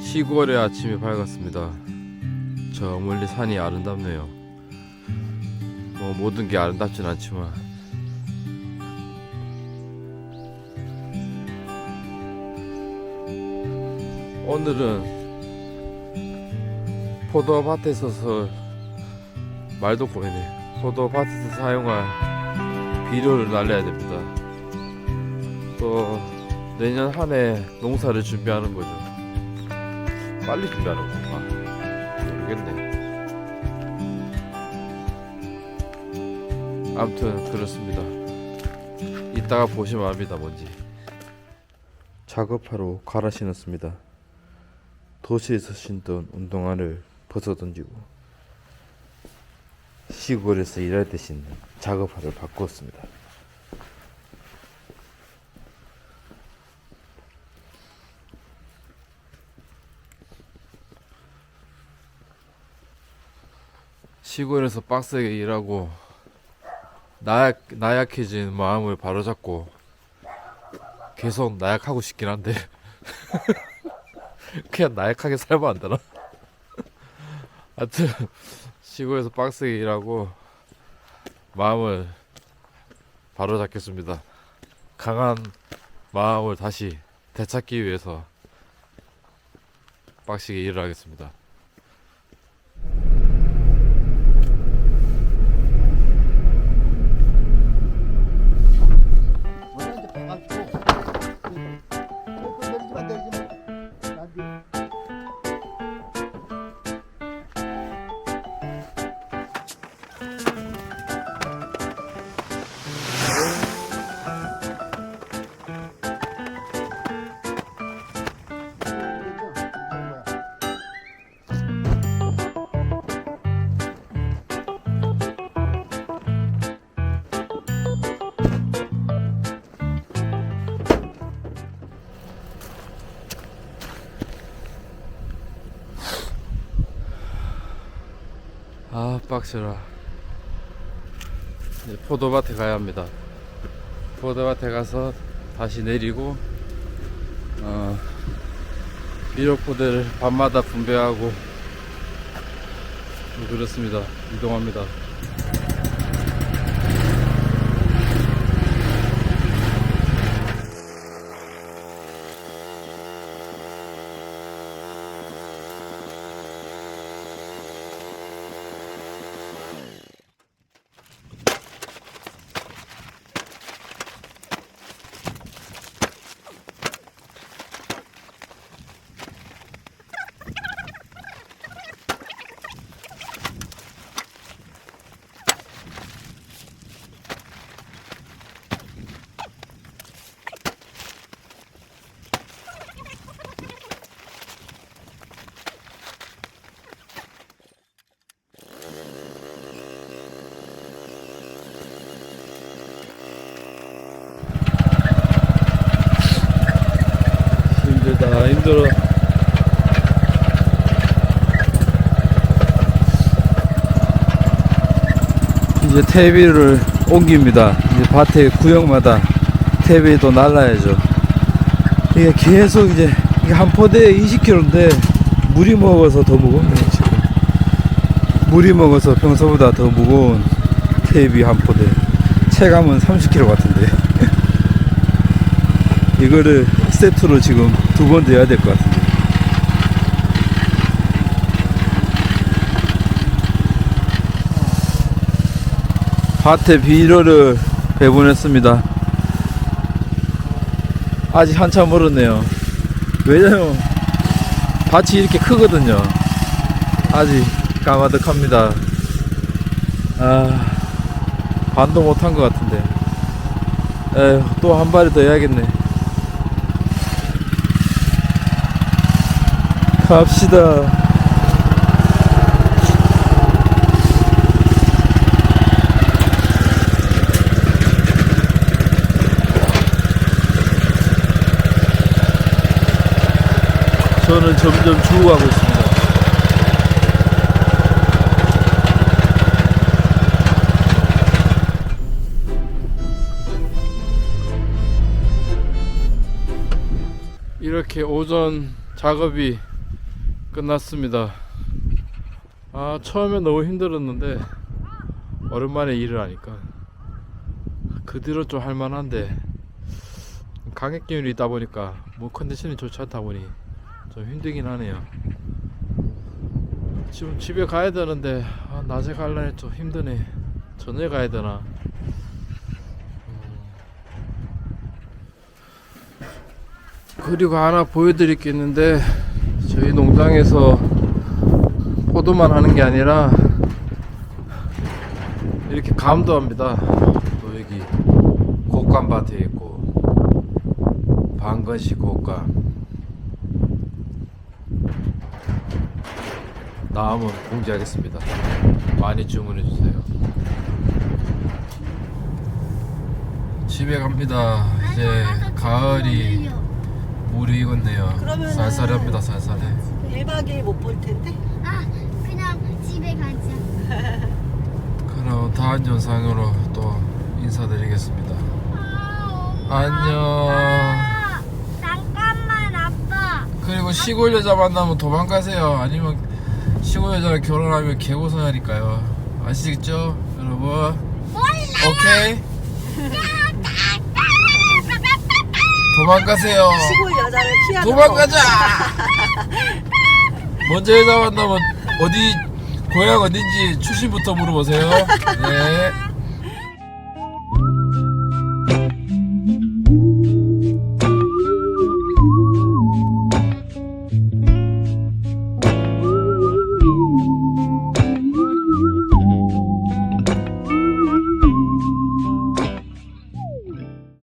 시골의 아침이 밝았습니다. 저 멀리 산이 아름답네요. 뭐 모든 게 아름답진 않지만 오늘은 포도밭에 서서 말도 보이네. 포도밭에서 사용할 비료를 날려야 됩니다. 또 내년 한 해 농사를 준비하는 거죠. 빨리 준비하는 건가? 모르겠네. 아무튼 그렇습니다. 이따가 보시면 압니다, 뭔지. 작업하러 갈아 신었습니다. 도시에서 신던 운동화를 벗어 던지고 시골에서 일할 때 신는 작업화를 바꾸었습니다. 시골에서 빡세게 일하고 나약 나약해진 마음을 바로잡고 계속 나약하고 싶긴 한데 그냥 나약하게 살면 안 되나? 하여튼 시골에서 빡세게 일하고 마음을 바로잡겠습니다. 강한 마음을 다시 되찾기 위해서 빡시게 일을 하겠습니다. 그 건들지 이제 포도밭에 가야 합니다. 포도밭에 가서 다시 내리고 어, 비료포대를 밤마다 분배하고 뭐 그렇습니다. 이동합니다 힘들다 힘들어. 이제 퇴비를 옮깁니다. 이제 밭에 구역마다 퇴비도 날라야죠. 이게 계속 이제 한 포대에 20kg인데 물이 먹어서 더 무겁네요 지금. 물이 먹어서 평소보다 더 무거운 퇴비 한 포대. 체감은 30kg 같은데 이거를 세트로 지금 두 번 돼야 될 것 같은데. 밭에 비료를 배분했습니다. 아직 한참 멀었네요. 왜냐면 밭이 이렇게 크거든요. 아직 까마득합니다. 아, 반도 못한 것 같은데. 에휴, 또 한 발이 더 해야겠네. 갑시다. 저는 점점 죽어가고 있습니다. 이렇게 오전 작업이 끝났습니다. 아 처음에 너무 힘들었는데 오랜만에 일을 하니까 그 뒤로 좀 할만한데 강액 기운이 있다 보니까 뭐 컨디션이 좋지 않다 보니 좀 힘들긴 하네요. 지금 집에 가야 되는데 아, 낮에 갈라니 좀 힘드네. 저녁에 가야 되나? 그리고 하나 보여드릴 게 있는데 저희 농장에서 포도만 하는 게 아니라 이렇게 감도 합니다. 또 여기 곶감 밭에 있고 방건식 곶감 나오면 공지하겠습니다. 많이 주문해 주세요. 집에 갑니다. 이제 가을이 물이 익었네요. 그러면은- 쌀쌀합니다. 쌀쌀해. 1박 2일 못 볼 텐데? 아, 그냥 집에 가자. 그럼 다음 영상으로 또 인사드리겠습니다. 아, 안녕. 잠깐만, 아빠. 그리고 시골 여자 만나면 도망가세요. 아니면 시골 여자랑 결혼하면 개고생하니까요. 아시겠죠, 여러분? 오케이. 도망가세요. 시골 여자를 피하는 도망가자. 먼저 여자 만나면 어디 고향 어딘지 출신부터 물어보세요. 네.